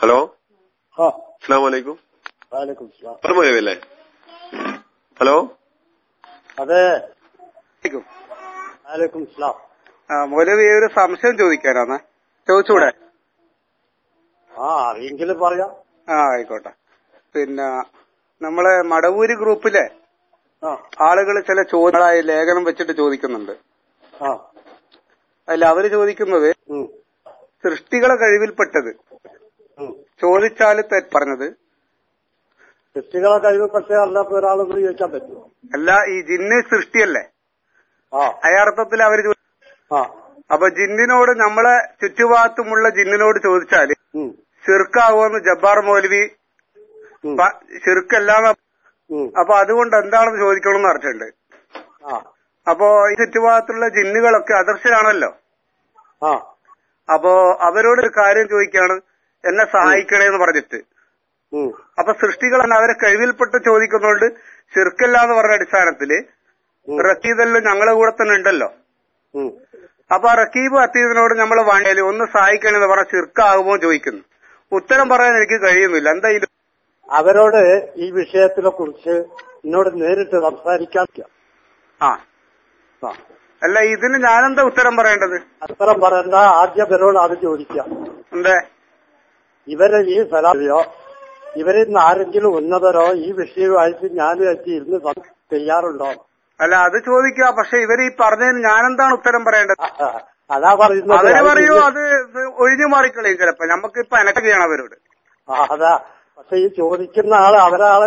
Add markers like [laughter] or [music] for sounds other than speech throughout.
Hello? അസ്സാം വലൈക്കും hello? അതെ. വാലേക്കും. സലാം ആ മൗലവി ഒരു സംശയം ചോദിക്കാനാണ്. ചോദിച്ചൂടെ? ആ അറിയെങ്കിലും പറയാം. ആ ആയിക്കോട്ടെ. പിന്നെ നമ്മളെ മടവൂര് ഗ്രൂപ്പിലെ ആ. ആളുകൾ ചില ചോദ്യങ്ങളായി ലേഖനം വെച്ചിട്ട് ചോദിക്കുന്നുണ്ട്. ആ. അതിൽ അവർ ചോദിക്കുന്നത് സൃഷ്ടികളെ കഴിവിൽപ്പെട്ടത്. ചോദിച്ചാൽ പറഞ്ഞത് സൃഷ്ടികളെ കഴിവ് പക്ഷേ അല്ലാത്ത ഒരാളെന്ന് ചോദിക്കാൻ പറ്റുമോ? അല്ല ഈ ജിന്ന് സൃഷ്ടിയല്ലേ? അയാർത്ഥത്തിൽ അവർ അപ്പൊ ജിന്നിനോട് നമ്മളെ ചുറ്റുഭാഗത്തുമുള്ള ജിന്നിനോട് ചോദിച്ചാൽ ചെറുക്കാവുമെന്ന് ജബ്ബാർ മൗലവി ചെറുക്കല്ല അപ്പൊ അതുകൊണ്ട് എന്താണെന്ന് ചോദിക്കണമെന്ന് പറഞ്ഞിട്ടുണ്ട്. ആ. അപ്പോ ഈ ചുറ്റുഭാഗത്തുള്ള ജിന്നുകളൊക്കെ അദർശനാണല്ലോ അപ്പോ അവരോട് ഒരു കാര്യം ചോദിക്കാണ്. എന്നെ സഹായിക്കണേ എന്ന് പറഞ്ഞിട്ട് അപ്പൊ സൃഷ്ടികൾ തന്നെ അവരെ കഴിവിൽപ്പെട്ട് ചോദിക്കുന്നതുകൊണ്ട് ചെറുക്കല്ല എന്ന് പറഞ്ഞ അടിസ്ഥാനത്തിൽ ഉം, ഞങ്ങളെ കൂടെ തന്നെ ഉണ്ടല്ലോ. അപ്പൊ ആ റക്കീബ് അത്തീദിനോട് നമ്മൾ വേണ്ടേൽ ഒന്ന് സഹായിക്കണമെന്ന് പറഞ്ഞാൽ ചെറുക്കാകുമോ ചോദിക്കുന്നു. ഉത്തരം പറയാൻ എനിക്ക് കഴിയുന്നില്ല. എന്താ അവരോട് ഈ വിഷയത്തിനെ കുറിച്ച് എന്നോട് നേരിട്ട് സംസാരിക്കാൻ ആ. ആ. അല്ല ഇതിന് ഞാനെന്താ ഉത്തരം പറയേണ്ടത്? ഉത്തരം പറയണ്ട ആദ്യം ഇവരോട് അത് ചോദിക്കാം. എന്തേ? ഇവരെ ഈ സ്ഥലയോ ഇവരിൽ നിന്ന് ആരെങ്കിലും ഉന്നതരോ ഈ വിഷയമായിട്ട് ഞാനുമായിട്ട് ഇരുന്ന് സം- ചെയ്യാറുണ്ടോ? അല്ല അത് ചോദിക്കുക. പക്ഷെ ഇവർ ഈ പറഞ്ഞതിന് ഞാനെന്താണ് ഉത്തരം പറയേണ്ടത്? [laughs] അതാ പറയുന്നത്. അവർ പറയൂ അത് ഒഴിഞ്ഞു മാറിക്കളയും ചിലപ്പോ. നമുക്ക് ഇപ്പൊ അനക്കുകയാണ് അവരോട്. ആ, അതാ. പക്ഷെ ഈ ചോദിക്കുന്ന ആൾ അവരാളെ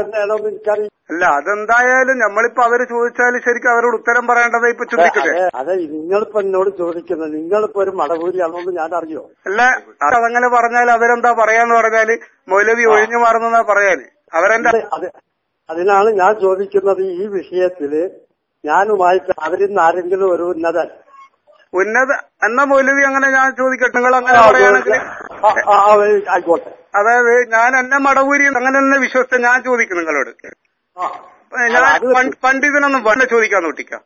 എനിക്കറിയില്ല. അല്ല അതെന്തായാലും നമ്മളിപ്പോ അവർ ചോദിച്ചാൽ ശരിക്കും അവരോട് ഉത്തരം പറയേണ്ടത് ഇപ്പൊ ചിന്തിക്കട്ടെ? അതെ നിങ്ങളിപ്പോ എന്നോട് ചോദിക്കുന്നത് നിങ്ങളിപ്പോ ഒരു മടപൂരിയാണെന്ന് ഞാൻ അറിയോ അല്ല അതങ്ങനെ പറഞ്ഞാൽ അവരെന്താ പറയാന്ന് പറഞ്ഞാൽ മൗലവി ഒഴിഞ്ഞു മാറുന്നതാ പറയാന് അവരെന്താ അത് അത്. അതിനാണ് ഞാൻ ചോദിക്കുന്നത് ഈ വിഷയത്തിൽ ഞാനുമായിട്ട് അവരിൽ നിന്ന് ആരെങ്കിലും ഒരു ഉന്നതൻ. ഉന്നത എന്നാ മൗലവി അങ്ങനെ ഞാൻ ചോദിക്കട്ടെ. നിങ്ങൾ അങ്ങനെ പറയുകയാണെങ്കിൽ ആയിക്കോട്ടെ. അതായത് ഞാൻ എന്നെ മടവൂരി അങ്ങനെ തന്നെ വിശ്വസിച്ച ഞാൻ ചോദിക്കും നിങ്ങളോട്. ഞാൻ പണ്ഡിതനൊന്നും പണ്ട് ചോദിക്കാൻ നോട്ടിക്കാം.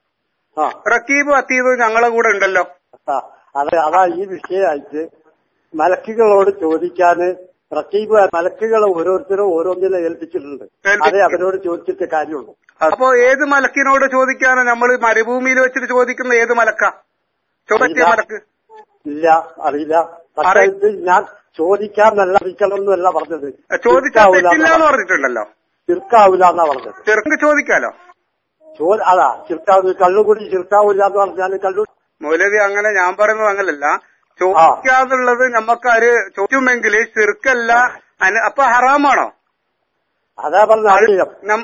റക്കീബ് അത്തീബ് ഞങ്ങളെ കൂടെ ഉണ്ടല്ലോ. അതെ അതാ ഈ വിഷയമായിട്ട് മലക്കുകളോട് ചോദിക്കാന് റക്കീബ് മലക്കുകളെ ഓരോരുത്തരും ഓരോന്നിനെ ഏൽപ്പിച്ചിട്ടുണ്ട്. അതെ അവരോട് ചോദിച്ചിട്ട് കാര്യമുള്ളൂ. അപ്പോ ഏത് മലക്കിനോട് ചോദിക്കാണ് നമ്മൾ മരുഭൂമിയിൽ വെച്ചിട്ട് ചോദിക്കുന്ന ഏത് മലക്ക? ചോദിച്ച മലക്ക്. ഇല്ല അറിയില്ല. പക്ഷെ ഇത് ഞാൻ ചോദിക്കാൻ നല്ല എന്നല്ല പറഞ്ഞത് എന്ന് പറഞ്ഞിട്ടുണ്ടല്ലോ. ചിർക്കാവൂല എന്നാ പറഞ്ഞത്. ചെറുക്ക് ചോദിക്കാലോ? ചോ അതാ ചിർക്കാവൂ കള്ളുകൂടി ചിർക്കാവൂല എന്ന് പറഞ്ഞാൽ കള്ളു മൗലവി അങ്ങനെ ഞാൻ പറയുന്നത് അങ്ങനല്ല. ചോദിക്കാന്നുള്ളത് നമുക്കാര് ചോദിക്കുമെങ്കിൽ ചെറുക്കല്ല അപ്പൊ ഹറാമാണോ? അതാ പറഞ്ഞ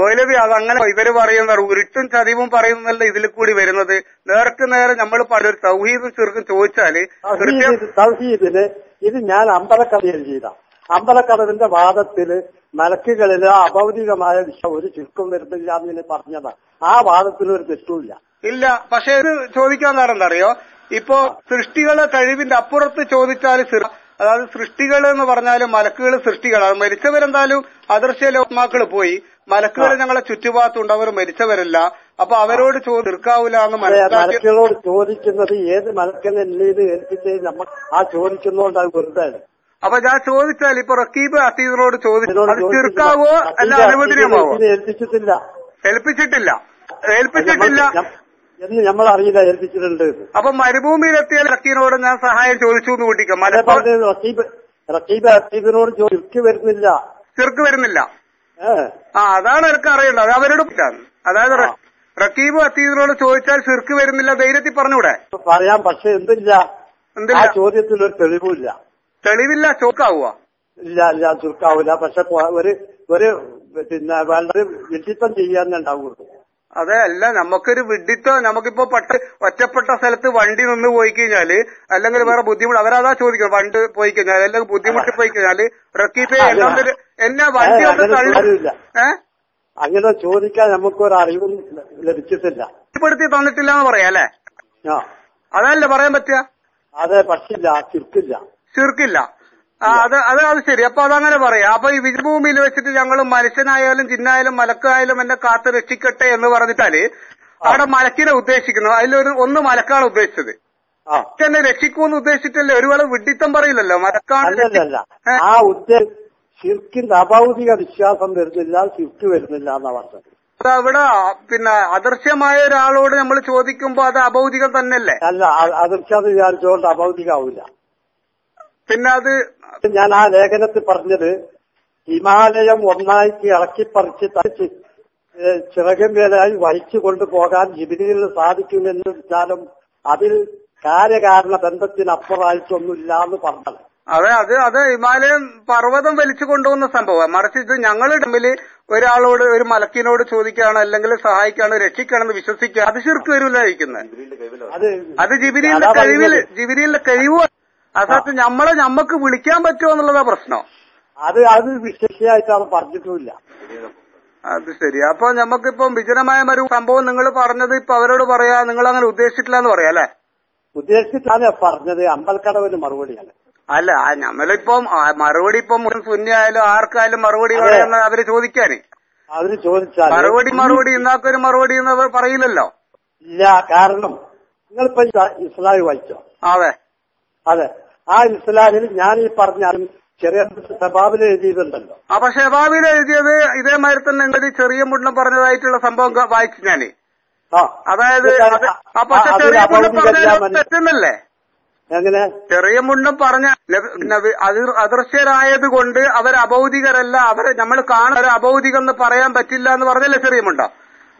മൗലവി അതങ്ങനെ ഇവർ പറയുന്ന ഉരുട്ടും ചതിവും പറയുന്നല്ല ഇതിൽ കൂടി വരുന്നത്. നേർക്ക് നേരെ നമ്മൾ പലരും സൗഹീദും ചെറുക്കും ചോദിച്ചാൽ സൗഹീദിന് ഇത് ഞാൻ അമ്പലക്കഥയിൽ ചെയ്ത. അമ്പലക്കടവിന്റെ വാദത്തിൽ മലക്കുകളിൽ അഭൗതികമായ ഒരു ചുരുക്കം വരുന്നില്ല എന്ന് പറഞ്ഞതാ. ആ വാദത്തിൽ ഒരു തെറ്റുമില്ല ഇല്ല. പക്ഷെ ഇത് ചോദിക്കാൻ കാരണം എന്താ അറിയോ? ഇപ്പോ സൃഷ്ടികളെ കഴിവിന്റെ അപ്പുറത്ത് ചോദിച്ചാൽ അതായത് സൃഷ്ടികൾ എന്ന് പറഞ്ഞാൽ മലക്കുകൾ സൃഷ്ടികളാണ് മരിച്ചവരെന്തായാലും അദൃശ്യ ലോക്മാക്കൾ പോയി. മലക്കുകൾ ഞങ്ങളെ ചുറ്റുഭാഗത്തുണ്ട്. അവർ മരിച്ചവരല്ല. അപ്പൊ അവരോട് ചോദിക്കാവൂല തീർക്കാവൂല എന്ന് മനസ്സിലാക്കി മലക്കുകളോട് ചോദിക്കുന്നത് ഏത് മലക്കനെ ഏൽപ്പിച്ച് നമ്മൾ ആ ചോദിക്കുന്നതുകൊണ്ട് അത് വെറുതെ അപ്പൊ ഞാൻ ചോദിച്ചാൽ ഇപ്പൊ റക്കീബ് അസീദിനോട് ചോദിച്ചു ഇതിനോട് അത് തീർക്കാവോ അല്ല അനുവദനീയമാവോ ഏൽപ്പിച്ചിട്ടില്ല. ഏൽപ്പിച്ചിട്ടില്ല. ഏൽപ്പിച്ചിട്ടില്ല. എന്ന് നമ്മൾ അറിയില്ല ഏൽപ്പിച്ചിട്ടുണ്ട്. അപ്പൊ മരുഭൂമിയിലെത്തിയ റക്കീനോട് ഞാൻ സഹായം ചോദിച്ചു എന്ന് കൂട്ടിക്കാം? റക്കീബ് റക്കീബ് റക്കീബിനോട് ചോദിക്ക് വരുന്നില്ല. ചെറുക്ക് വരുന്നില്ല. ആ അതാണ് എനിക്ക് അറിയേണ്ടത്. അത് അവരോട് പറ്റാണ് അതായത് റക്കീബ് അത്തീതിനോട് ചോദിച്ചാൽ ചെറുക്ക് വരുന്നില്ല ധൈര്യത്തിൽ പറഞ്ഞൂടെ? പറയാം പക്ഷെ എന്തില്ല? എന്തില്ല? ചോദ്യത്തിൽ ഒരു തെളിവില്ല തെളിവില്ല ചോക്കാവുക ഇല്ല ഇല്ല ചുരുക്കാവില്ല പക്ഷെ ഒരു ഒരു പിന്നെ വളരെ വ്യക്തിത്വം ചെയ്യാൻ ഉണ്ടാവുള്ളൂ. അതെ അല്ല നമുക്കൊരു വിഡിത്തോ നമുക്കിപ്പോ പെട്ട ഒറ്റപ്പെട്ട സ്ഥലത്ത് വണ്ടി നിന്ന് പോയി കഴിഞ്ഞാൽ അല്ലെങ്കിൽ വേറെ ബുദ്ധിമുട്ട് അവരതാ ചോദിക്കും വണ്ട് പോയി കഴിഞ്ഞാൽ അല്ലെങ്കിൽ ബുദ്ധിമുട്ട് പോയി കഴിഞ്ഞാൽ റക്കീപ്പേ എല്ലാം തരും. എന്നെ വണ്ടി ഒന്ന് അങ്ങനെ തള്ളി നമുക്ക് ഏഹ് അങ്ങനെ ചോദിക്കാൻ നമുക്കൊരു അറിവും ലഭിച്ചിട്ടില്ല. പെടുത്തി തന്നിട്ടില്ല എന്ന് പറയാ അല്ലേ? അതല്ലേ പറയാൻ പറ്റുക? അതെ പക്ഷില്ല ചുരുക്കില്ല. ചുരുക്കില്ല. അത് അത് അത് ശരി. അപ്പൊ അതങ്ങനെ പറയാം. അപ്പൊ ഈ വിജഭൂമിയിൽ വെച്ചിട്ട് ഞങ്ങൾ മനുഷ്യനായാലും ജിന്നായാലും മലക്കായാലും എന്നെ കാത്തു രക്ഷിക്കട്ടെ എന്ന് പറഞ്ഞിട്ടാൽ അവിടെ മലക്കിനെ ഉദ്ദേശിക്കുന്നു. അതിലൊരു ഒന്ന് മലക്കാണ് ഉദ്ദേശിച്ചത്. എന്നെ രക്ഷിക്കൂന്ന് ഉദ്ദേശിച്ചിട്ടല്ലേ ഒരുപാട് വിഡിത്തം പറയില്ലല്ലോ? മലക്കാണ് ആ ഉദ്ദേശം ശിർക്കിന്റെ അഭൗതിക വിശ്വാസം വരുന്നില്ല ശിർക്ക് വരുന്നില്ല എന്നാ പറഞ്ഞത്. അവിടെ പിന്നെ അദൃശ്യമായ ഒരാളോട് നമ്മൾ ചോദിക്കുമ്പോ അത് അഭൗതികം തന്നെയല്ലേ? അല്ല അദൃശ്യം വിചാരിച്ചോണ്ട് വിചാരിച്ചുകൊണ്ട് അഭൗതികാവില്ല പിന്നെ അത് ഞാൻ ആ ലേഖനത്തിൽ പറഞ്ഞത് ഹിമാലയം ഒന്നായിട്ട് ഇളക്കിപ്പറിച്ച് തച്ച് ചിറകമേലായി വഹിച്ചു കൊണ്ടുപോകാൻ ജിബിലിന് സാധിക്കുമെന്ന് വെച്ചാലും അതിൽ കാര്യകാരണ ബന്ധത്തിനപ്പുറമായിട്ടൊന്നുമില്ല എന്ന് പറഞ്ഞത്. അതെ അത് അത് ഹിമാലയം പർവതം വലിച്ചു കൊണ്ടുപോകുന്ന സംഭവം മറിച്ച് ഇത് ഞങ്ങൾ തമ്മിൽ ഒരാളോട് ഒരു മലക്കിനോട് ചോദിക്കുകയാണ് അല്ലെങ്കിൽ സഹായിക്കുകയാണ് രക്ഷിക്കുകയാണെന്ന് വിശ്വസിക്കുക അത് ശരിക്കും വരില്ലായിരിക്കുന്നത് അത് അത് കഴിവിൽ പറഞ്ഞത്. കഴിവ് അതായത് നമ്മളെ നമ്മക്ക് വിളിക്കാൻ പറ്റുമോ എന്നുള്ളതാ പ്രശ്നം. അത് അത് വിശേഷമായിട്ട് അത് പറഞ്ഞിട്ടുമില്ല. അത് ശരി. അപ്പൊ നമുക്കിപ്പം വിജനമായ ഒരു സംഭവം നിങ്ങൾ പറഞ്ഞത് ഇപ്പൊ അവരോട് പറയാ നിങ്ങൾ അങ്ങനെ ഉദ്ദേശിച്ചിട്ടില്ല എന്ന് പറയാ അല്ലെ? ഉദ്ദേശിച്ചിട്ടാണ് പറഞ്ഞത്. അമ്പൽക്കടവിന് മറുപടിയാണ്. അല്ല നമ്മളിപ്പം മറുപടി ഇപ്പം സുന്യായാലും ആർക്കായാലും മറുപടി പറയുന്ന അവർ ചോദിക്കാന്. അവർ ചോദിച്ചാൽ മറുപടി മറുപടി ഇന്നാക്കൊരു മറുപടി എന്ന് അവർ പറയില്ലല്ലോ ഇല്ല കാരണം നിങ്ങളിപ്പോ ഇസ്ലാമി വായിച്ചോ? അതെ. അതെ. ആ ഇസ്ലാമിൽ ഞാൻ ഈ പറഞ്ഞാലും ചെറിയ ഷബാബിൽ എഴുതിയതുണ്ടല്ലോ. അപ്പൊ ഷബാബിൽ എഴുതിയത് ഇതേമാതിരി തന്നെ ഒരു ചെറിയ മുണ്ണം പറഞ്ഞതായിട്ടുള്ള സംഭവം വായിച്ചു ഞാൻ. അതായത് പക്ഷെ ചെറിയ മുണ്ണം ജ്ഞാപനം- തെറ്റെന്നല്ലേ? എങ്ങനെ? ചെറിയ മുണ്ണം പറഞ്ഞ അദൃശ്യരായത് കൊണ്ട് അവർ അബൗദികരല്ല അവരെ നമ്മൾ കാണാൻ അഭൗതികം എന്ന് പറയാൻ പറ്റില്ല എന്ന് പറഞ്ഞല്ലേ ചെറിയ മുണ്ടം?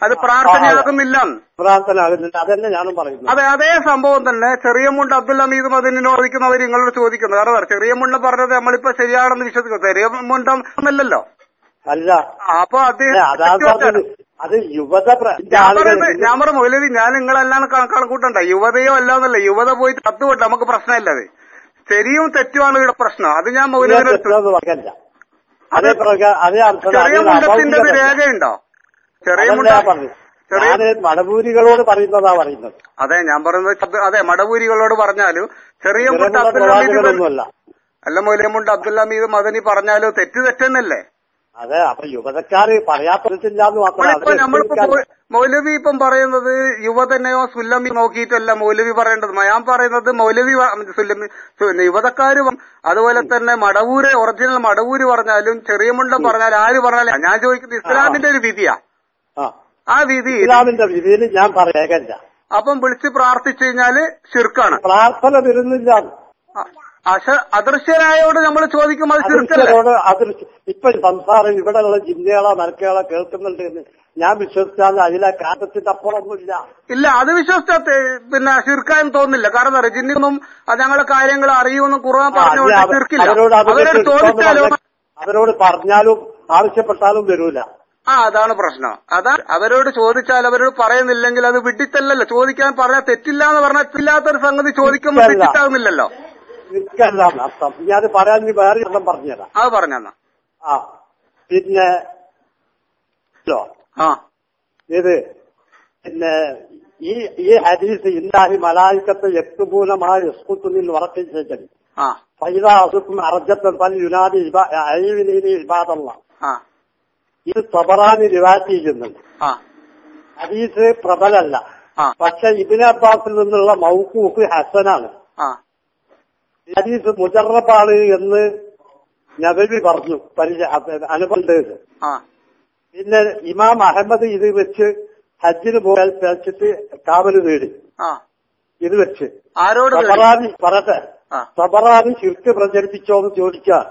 അത് പ്രാർത്ഥനയാകുന്നില്ല. പ്രാർത്ഥനാകുന്നില്ല അതന്നെ ഞാനും പറയുന്നു അതെ അതേ സംഭവം തന്നെ. ചെറിയ മുണ്ട് അബ്ദുൽ ഹമീദും അതിനെ ചോദിക്കുന്നവർ നിങ്ങളോട് ചോദിക്കുന്നത്. കാരണം ചെറിയ മുണ്ട് പറഞ്ഞത് നമ്മളിപ്പോ ശരിയാണെന്ന് വിശ്വസിക്കുന്നു. ചെറിയ മുണ്ടം എന്നല്ലല്ലോ അല്ല. അപ്പൊ അദ്ദേഹം അത് യുവത ഞാൻ പറഞ്ഞു പറയുന്നത് ഞാൻ നിങ്ങളെല്ലാം കണക്കൂട്ടണ്ട. യുവതയോ അല്ലാന്നല്ല. യുവത പോയിട്ട് തത്തുവിട്ട് നമുക്ക് പ്രശ്നമില്ല അത്. ശരിയും തെറ്റുമാണ് ഇവിടെ പ്രശ്നം. അത് ഞാൻ ചോ- അതേ അതേ അർത്ഥം. ചെറിയ മുണ്ടത്തിന്റെ ഒരു രേഖയുണ്ടോ? മടപൂരികളോട് പറയുന്നതാ പറയുന്നത്. അതെ ഞാൻ പറയുന്നത് അതെ മടവൂരികളോട് പറഞ്ഞാലും ചെറിയ ഹമീദ് പ്രവാചകരൊന്നുമല്ല അല്ല മൊലിയമുണ്ട് മുണ്ട് അബ്ദുല്ല ഹമീദ് മദനി പറഞ്ഞാലോ തെറ്റ് തെറ്റെന്നല്ലേ? അതെ അപ്പൊ യുവതക്കാര് പറയാത്തില്ല എന്ന് മാത്രം നമ്മളിപ്പോ നമ്മളിപ്പോ മൗ- മൗലവി ഇപ്പം പറയുന്നത് യുവതനെയോ സുല്ലമി നോക്കിയിട്ടല്ല മൗലവി പറയേണ്ടത്. ഞാൻ പറയുന്നത് മൗലവി സുല്ലമി യുവതക്കാര് അതുപോലെ തന്നെ മടവൂര് ഒറിജിനൽ മടവൂര് പറഞ്ഞാലും ചെറിയ മുണ്ടം പറഞ്ഞാലും ആര് പറഞ്ഞാലും ഞാൻ ചോദിക്കുന്നത് ഇസ്ലാമിന്റെ ഒരു വിധിയാ. ആ. ആ വിധി ഇസ്ലാമിന്റെ വിധിയിൽ ഞാൻ പറയേക്കല്ല അപ്പം വിളിച്ച് പ്രാർത്ഥിച്ചു കഴിഞ്ഞാൽ ശിർക്കാണ്. പ്രാർത്ഥന വരുന്നില്ല. അദൃശ്യരായോട് നമ്മൾ ചോദിക്കും അത് ശിർക്കല്ലേ? അതിർച്ചയോട് ഇപ്പൊ സംസാരം ഇവിടെയുള്ള ജില്ലകളോ മരക്കുകളോ കേൾക്കുന്നുണ്ട് എന്ന് ഞാൻ വിശ്വസിച്ചാൽ അതിലെ കാറ്റത്തിന്റെ അപ്പുറമൊന്നുമില്ല. ഇല്ല അത് വിശ്വസിച്ച പിന്നെ ശിർക്കാൻ തോന്നില്ല കാരണം എന്താ ജിന്നിയൊന്നും ഞങ്ങളെ കാര്യങ്ങൾ അറിയുമെന്ന് ഖുർആൻ പറഞ്ഞോട് ചോദിച്ചാലോ? അവരോട് പറഞ്ഞാലും ആവശ്യപ്പെട്ടാലും വരൂല. ആ അതാണ് പ്രശ്നം. അതാ അവരോട് ചോദിച്ചാൽ അവരോട് പറയുന്നില്ലെങ്കിൽ അത് വിട്ടിത്തല്ലല്ലോ ചോദിക്കാൻ പറഞ്ഞാൽ തെറ്റില്ല എന്ന് പറഞ്ഞാൽ ഇല്ലാത്തൊരു സംഗതി ചോദിക്കുമ്പോൾ. തെറ്റിട്ടാകുന്നില്ലല്ലോ ഞാൻ പറയാൻ വേറെ പറഞ്ഞുതരാം. അത് പറഞ്ഞാ ആ പിന്നെ ആ. ഇത് പിന്നെ ഈ ഈ ഹദീസ് ഇന്നാഹി മലായിക്കത്തെ യക്തുപൂലമായ സ്കൂത്തുനിൽ ഉറക്കി ശേഖരി ആ. ഫൈദ അസുഖം അറജത്തൽ പല യുനാദി ഇബാദല്ല ആ. ഇത് തബറാനി റിവാറ്റ് ചെയ്യുന്നുണ്ട് ഹദീസ് പ്രബലല്ല. പക്ഷെ ഇബിൻ അബ്ബാസിൽ നിന്നുള്ള മൗക്കൂഫ് ഹസനാണ്. ഹദീസ് മുജറബാണ് എന്ന് നബി പറഞ്ഞു. പരിചയ അനുബന്ധത്. പിന്നെ ഇമാം അഹമ്മദ് ഇത് വെച്ച് ഹജ്ജിന് പോയാൽ തെളിച്ചിട്ട് കാവൽ നേടി ഇത് വെച്ച്. ആരോട്? സബറാനി പറട്ടെ സബറാനി ശിർക്ക് പ്രചരിപ്പിച്ചോ എന്ന് ചോദിച്ചാൽ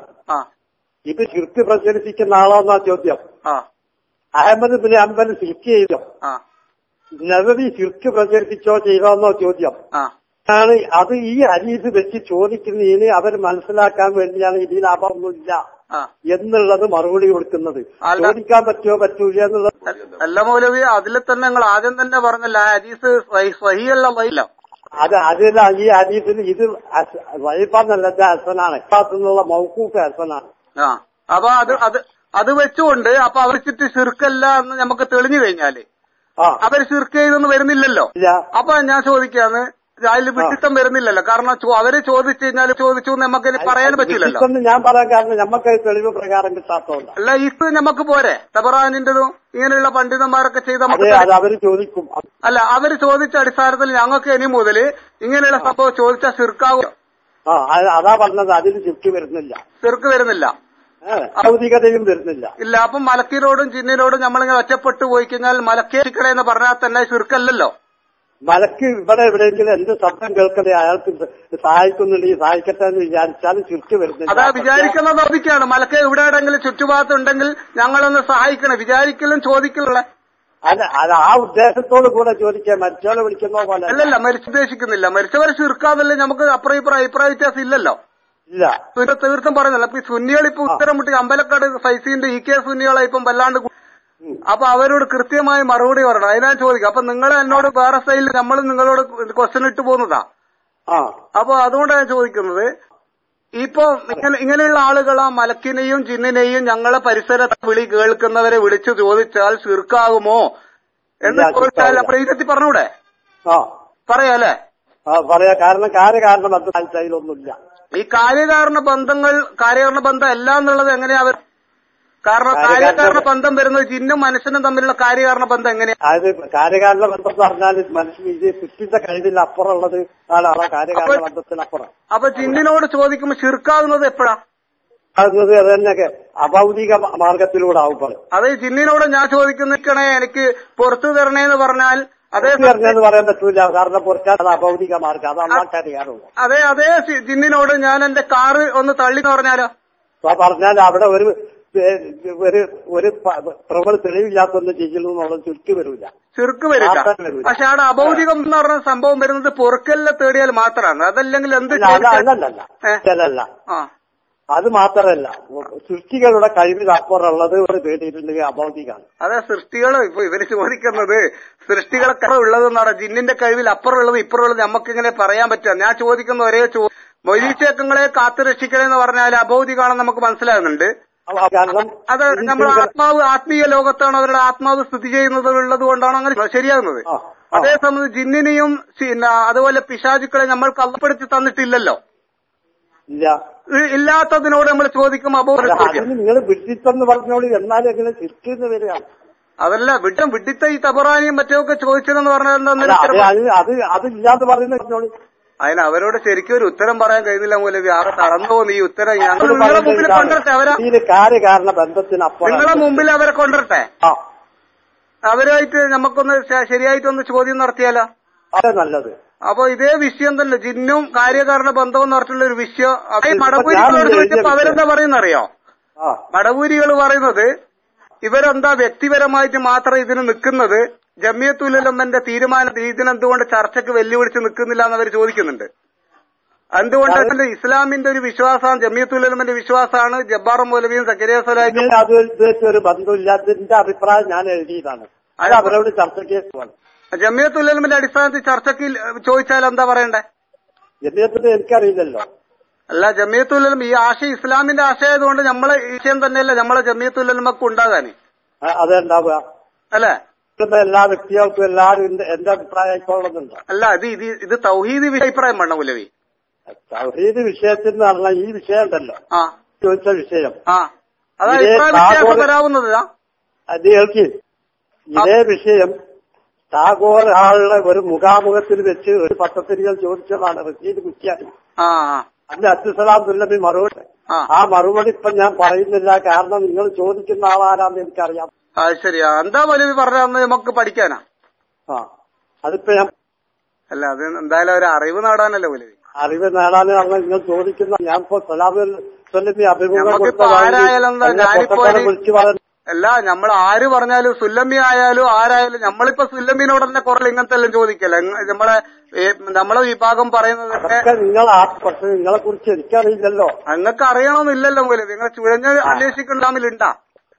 ഇത് ശിർക്ക് പ്രചരിപ്പിക്കുന്ന ആളാന്നാ ചോദ്യം. അഹമ്മദ് ബിൻ അമ്പൽ ശിർക്ക് ചെയ്തോ? നബവി ശിർക്ക് പ്രചരിപ്പിച്ചോ ചെയ്തോന്നോ ചോദ്യം. ആണ് അത് ഈ അരീത് വെച്ച് ചോദിക്കുന്നതിന് അവർ മനസ്സിലാക്കാൻ വേണ്ടിയാണ് ഇതിൽ അപർന്നില്ല എന്നുള്ളത് മറുപടി കൊടുക്കുന്നത്. ചോദിക്കാൻ പറ്റുമോ പറ്റൂല എന്നുള്ളത്? അല്ല മൗലവി അതിൽ തന്നെ നിങ്ങൾ ആദ്യം തന്നെ പറഞ്ഞല്ല അരീസ് സഹിയല്ല അത് അതിൽ ഈ അരീസിന് ഇത് വൈഫാന്നല്ല ഹസനാണ്. എന്നുള്ള മൗക്കൂഫ് ഹസനാണ്. ആ. അപ്പൊ അത് അത് അത് വെച്ചുകൊണ്ട് അപ്പൊ അവർ ചുറ്റി ശിർക്കല്ല എന്ന് നമുക്ക് തെളിഞ്ഞു കഴിഞ്ഞാൽ. അവർ ശിർക്ക് ചെയ്തെന്ന് വരുന്നില്ലല്ലോ. അപ്പൊ ഞാൻ ചോദിക്കാന്ന്. അതിൽ വിശിഷ്ടം വരുന്നില്ലല്ലോ. കാരണം അവർ ചോദിച്ചു കഴിഞ്ഞാൽ ചോദിച്ചു നമുക്ക് പറയാൻ പറ്റില്ലല്ലോ. ഞാൻ പറയാൻ കാരണം നമുക്ക് തെളിവ് പ്രകാരം കിട്ടാത്തതുകൊണ്ട്. അല്ല ഇത് നമുക്ക് പോരെ. തബറാനിന്റെതും ഇങ്ങനെയുള്ള പണ്ഡിതന്മാരൊക്കെ ചെയ്ത അവർ ചോദിക്കും. അല്ല അവർ ചോദിച്ച അടിസ്ഥാനത്തിൽ ഞങ്ങൾക്ക് ഇനി മുതൽ ഇങ്ങനെയുള്ള സംഭവം ചോദിച്ചാൽ സിർക്കാവും ആ അതാ പറഞ്ഞത്. അതിന് ചുറ്റി വരുന്നില്ല. ശിർക്ക് വരുന്നില്ല. ഭൗതികതയും വരുന്നില്ല. ഇല്ല അപ്പൊ മലക്കിനോടും ചിന്നിനോടും നമ്മളിങ്ങനെ ഒറ്റപ്പെട്ടു പോയി കഴിഞ്ഞാൽ മലക്കേരിക്കട എന്ന് പറഞ്ഞാൽ തന്നെ ചുരുക്കല്ലല്ലോ. മലക്ക് ഇവിടെ എവിടെയെങ്കിലും എന്ത് ശബ്ദം കേൾക്കണേ അയാൾക്ക് സഹായിക്കുന്നുണ്ടെങ്കിൽ സഹായിക്കട്ടെ എന്ന് വിചാരിച്ചാലും ചുരുക്കി വരുന്നില്ല. അതാ വിചാരിക്കുന്ന തോന്നിക്കാണ് മലക്ക് എവിടെയെങ്കിലും ചുറ്റുഭാഗത്തുണ്ടെങ്കിൽ ഞങ്ങളൊന്ന് സഹായിക്കണം. വിചാരിക്കലും ചോദിക്കലുള്ള. അല്ല അത് ആ ഉദ്ദേശത്തോട് കൂടെ ചോദിക്കാൻ മരിച്ചവരെ വിളിക്കുന്ന പോലെ അല്ലല്ല മരിച്ചുദ്ദേശിക്കുന്നില്ല മരിച്ചവരെ ചുരുക്കാതല്ലേ നമുക്ക് അപ്പുറം ഇപ്പുറം അഭിപ്രായ വ്യത്യാസം ഇല്ലല്ലോ. ഇല്ല. പിന്നെ തീർത്തും പറയുന്നില്ല. അപ്പൊ ഈ സുന്നികൾ ഇപ്പൊ ഉത്തരം മുട്ടി അമ്പലക്കാട് സൈസിന്റെ ഇ കെ സുന്നികളെ ഇപ്പം വല്ലാണ്ട് അപ്പൊ അവരോട് കൃത്യമായ മറുപടി പറയണം. അതിനാ ചോദിക്കുക അപ്പൊ നിങ്ങൾ എന്നോട് വേറെ സ്റ്റൈലിൽ നമ്മൾ നിങ്ങളോട് ക്വസ്റ്റ്യൻ ഇട്ട് പോകുന്നതാ? ആ. അപ്പൊ അതുകൊണ്ടാണ് ഞാൻ ചോദിക്കുന്നത്. ഇപ്പൊ ഇങ്ങനെ ഇങ്ങനെയുള്ള ആളുകൾ ആ മലക്കിനെയും ജിന്നിനെയും ഞങ്ങളെ പരിസരത്ത് വിളി കേൾക്കുന്നവരെ വിളിച്ചു ചോദിച്ചാൽ ചുരുക്കാകുമോ എന്ന് ചോദിച്ചാൽ. അപ്പൊ ഇതിനെത്തി പറഞ്ഞൂടെ? ആ. പറയാല്ലേ? ആ പറയാ. കാരണം കാര്യകാരണം അതിലൊന്നുമില്ല ഈ കാര്യകാരണ ബന്ധങ്ങൾ കാര്യകാരണ ബന്ധം അല്ല എന്നുള്ളത് എങ്ങനെയാ അവർ കാരണം കാര്യകാരണ- ബന്ധം വരുന്നത് ജിന്നും മനുഷ്യനും തമ്മിലുള്ള കാര്യകാരണ ബന്ധം എങ്ങനെയാ? അതായത് കാര്യകാരണ ബന്ധം എന്ന് പറഞ്ഞാൽ മനുഷ്യൻ ഇത് സൃഷ്ടിച്ച കഴിവിൽ അപ്പുറമുള്ളത് ആണ് ആ കാര്യകാരണ അപ്പൊ- ബന്ധത്തിനപ്പുറം. അപ്പൊ ജിന്നിനോട് ചോദിക്കുമ്പോൾ ചെറുക്കാവുന്നത് എപ്പോഴാ? അത് തന്നെ അഭൗതിക മാർഗത്തിലൂടെ ആവും പറയും. അത് ഈ ജിന്നിനോട് ഞാൻ ചോദിക്കുന്നിരിക്കണേ എനിക്ക് പുറത്തു തരണേന്ന് പറഞ്ഞാൽ അതേ അതെ പറയാൻ പറ്റൂല. കാരണം അത് അഭൗതിക മാർഗം. അത് അമ്മാക്കറിയാറുള്ളൂ അതേ അതേ ജിന്നിനോട് ഞാൻ എന്റെ കാറ് ഒന്ന് തള്ളി പറഞ്ഞാലോ? പറഞ്ഞാൽ അവിടെ ഒരു ഒരു ഒരു പ്രബല തെളിവില്ലാത്തൊന്നും ചെയ്യുന്നു എന്നുള്ളത് ചുരുക്കി വരില്ല ചുരുക്ക് വരില്ല. പക്ഷെ അവിടെ അഭൗതികം എന്ന് പറഞ്ഞ സംഭവം വരുന്നത് പൊറുക്കലിനെ തേടിയാൽ മാത്രമാണ്. അതല്ലെങ്കിൽ എന്ത് അല്ല അല്ല അത് മാത്രമല്ല സൃഷ്ടികളുടെ കഴിവിൽ അപ്പുറമുള്ളത് ഒരു തേടിയിട്ടുണ്ടെങ്കിൽ അബൗദ്ധികാണ് അതെ സൃഷ്ടികൾ ഇപ്പൊ ഇവർ ചോദിക്കുന്നത്. സൃഷ്ടികളൊക്കെ ഉള്ളതെന്നാണ്. ജിന്നിന്റെ കഴിവിൽ അപ്പുറമുള്ളത് ഇപ്പുറമുള്ളത് നമുക്ക് ഇങ്ങനെ പറയാൻ പറ്റുക. ഞാൻ ചോദിക്കുന്ന ഒരേ ചോ മൊയ്തീച്ചേക്കങ്ങളെ കാത്തുരക്ഷിക്കണമെന്ന് പറഞ്ഞാൽ അബൗദ്ധികാണെന്ന് നമുക്ക് മനസ്സിലാകുന്നുണ്ട്. അത് നമ്മൾ ആത്മാവ് ആത്മീയ ലോകത്താണ് അവരുടെ ആത്മാവ് സ്ഥിതി ചെയ്യുന്നത് ഉള്ളത് കൊണ്ടാണ് അങ്ങനെ ശരിയാകുന്നത്. അതേസമയം ജിന്നിനെയും അതുപോലെ പിശാചുക്കളെ നമ്മൾ കള്ളപ്പെടുത്തി തന്നിട്ടില്ലല്ലോ. ഇല്ല. ഇല്ലാത്തതിനോട് നമ്മൾ ചോദിക്കും അപ്പോ നിങ്ങൾ വിഡിത്തെന്ന് പറഞ്ഞോളി എന്നാലും എങ്ങനെ ചുരുക്കിന്ന് വരികയാണ്. അതല്ല വിട്ടം വിഡിത്ത ഈ തബറാനിയും മറ്റൊക്കെ ചോദിച്ചതെന്ന് പറഞ്ഞാൽ അത് അത് ഇല്ലാന്ന് പറയുന്നത് അതിന് അവരോട് ശരിക്കും ഒരു ഉത്തരം പറയാൻ കഴിയുന്നില്ല മൂലവി ആറ് തളർന്നു ഈ ഉത്തരം ഞങ്ങൾ നിങ്ങളെ മുമ്പിൽ അവരാ കാര്യകാരണ ബന്ധത്തിനപ്പുറം നിങ്ങളെ മുമ്പിൽ അവരെ കൊണ്ടിരട്ടെ അവരായിട്ട് നമുക്കൊന്ന് ശരിയായിട്ടൊന്ന് ചോദ്യം നടത്തിയാലോ? അതെ നല്ലത്. അപ്പൊ ഇതേ വിഷയം തന്നെ. ജിന്നും കാര്യകാരണ ബന്ധവും എന്ന് പറഞ്ഞിട്ടുള്ള ഒരു വിഷയം. മടവൂരികളോട് ഞാൻ ചോദിച്ചപ്പോ അവരെന്താ പറയുന്നറിയോ? ആ. മടവൂരികൾ പറയുന്നത് ഇവരെന്താ വ്യക്തിപരമായിട്ട് മാത്രം ഇതിന് നിൽക്കുന്നത്? ജമിയത്തുലമ്മന്റെ തീരുമാനം ഇതിനെന്തുകൊണ്ട് ചർച്ചയ്ക്ക് വെല്ലുവിളിച്ച് നിൽക്കുന്നില്ല എന്ന് അവർ ചോദിക്കുന്നുണ്ട്. എന്തുകൊണ്ട് ഇസ്ലാമിന്റെ ഒരു വിശ്വാസമാണ് ജമിയത്തുലമ്മന്റെ വിശ്വാസമാണ് ജബ്ബാർ മൗലവിയും സക്കരിയ സലാഹിക്കും ഒരു ബന്ധമില്ലാത്തതിന്റെ അഭിപ്രായം ഞാൻ എഴുതിയതാണ്. അത് അവരോട് ചർച്ചയ്ക്ക് പോകണം ജമിയത്തുലമ്മന്റെ അടിസ്ഥാനത്തിൽ ചർച്ചയ്ക്ക് ചോദിച്ചാൽ എന്താ പറയണ്ടേ? ജമിയത്തിന്റെ എനിക്കറിയില്ലല്ലോ. അല്ല ജമിയത്തുലം ഈ ആശയ ഇസ്ലാമിന്റെ ആശയമായതുകൊണ്ട് നമ്മളെ വിഷയം തന്നെയല്ല നമ്മളെ ജമിയത്തുലമക്ക് ഉണ്ടാകാന്. അതേ ഉണ്ടാവുക അല്ലേ? എല്ലാ വ്യക്തികൾക്കും എല്ലാവരും എന്റെ- അഭിപ്രായം അല്ല ഇത് ഇത് ഇത് തൗഹീദ് അഭിപ്രായം വേണം ഉലവി തൗഹീദ് വിഷയത്തിൽ എന്ന് പറഞ്ഞാൽ ഈ വിഷയം ഉണ്ടല്ലോ ആ. ചോദിച്ച വിഷയം. ആ. അതാ ഇതേ അഭിപ്രായ വ്യത്യാസം ടാഗോർ- വരാവുന്നത്. ഇതേ വിഷയം ടാഗോർ ആളുടെ ഒരു മുഖാമുഖത്തിൽ വെച്ച് ഒരു പത്രത്തിരികൾ ചോദിച്ചതാണ് റഷീദ് കുറ്റിയാടി ആ. അന്ന് അബ്ദുസലാം തുല്ലബി മറുപടി. ആ. മറുപടി ഇപ്പൊ ഞാൻ പറയുന്നില്ല. കാരണം നിങ്ങൾ ചോദിക്കുന്ന ആളാരാന്ന് എനിക്കറിയാം. ശരിയാ എന്താ മുലവി പറഞ്ഞതെന്ന് നമുക്ക് പഠിക്കാനാ? ആ. അതിപ്പോ ഞാൻ അല്ല അത് എന്തായാലും ഒരു അറിവ് നേടാനല്ലേ മുലവി? അറിവ് നേടാനാണ് നിങ്ങൾ ചോദിക്കുന്ന ഞാൻ ഇപ്പൊ സ്വല്ലമി അഭിമുഖം വിളിച്ചു പറഞ്ഞു അല്ല നമ്മൾ ആര് പറഞ്ഞാലും സുല്ലമ്മി ആയാലും ആരായാലും നമ്മളിപ്പോ സുല്ലമ്മിനോട് തന്നെ കുറൽ ഇങ്ങനത്തെ എല്ലാം ചോദിക്കല്ല? നമ്മളെ നമ്മളെ വിഭാഗം പറയുന്നത് പക്ഷെ നിങ്ങളെ കുറിച്ച് എനിക്കറിയില്ലല്ലോ. അങ്ങക്ക് അറിയണമെന്നില്ലല്ലോ പോലും നിങ്ങൾ ചുഴഞ്ഞ് അന്വേഷിക്കണ്ടാമില്ലുണ്ടാ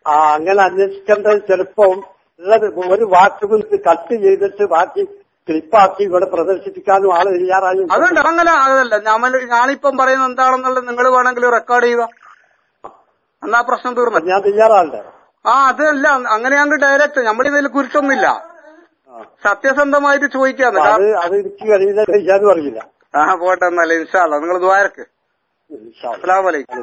ആ അങ്ങനെ അന്വേഷിക്കേണ്ടത് ചിലപ്പം ഉള്ളത് ഒരു വാക്ക് കട്ട് ചെയ്തിട്ട് ബാക്കി ക്ലിപ്പാക്കി ഇവിടെ പ്രദർശിപ്പിക്കാനും ആൾ തയ്യാറായി. അതുകൊണ്ട് അങ്ങനെ അതല്ല. നമ്മൾ ഞാനിപ്പം പറയുന്നത് എന്താണെന്നുള്ളത് നിങ്ങൾ വേണമെങ്കിൽ റെക്കോർഡ് ചെയ്യുക. എന്നാ പ്രശ്നം തീർന്നു. ഞാൻ തയ്യാറാണ്ടേ ആ അതല്ല. അങ്ങനെ അങ്ങ് ഡയറക്റ്റ് നമ്മുടെ ഇതിൽ കുരുട്ടൊന്നുമില്ല. സത്യസന്ധമായിട്ട് ചോദിക്കാന്ന്. ആ പോട്ടെ എന്നല്ല ഇൻഷാല്ല നിങ്ങൾ ദ്വാരക്ക് അസ്സാം വലൈക്കും.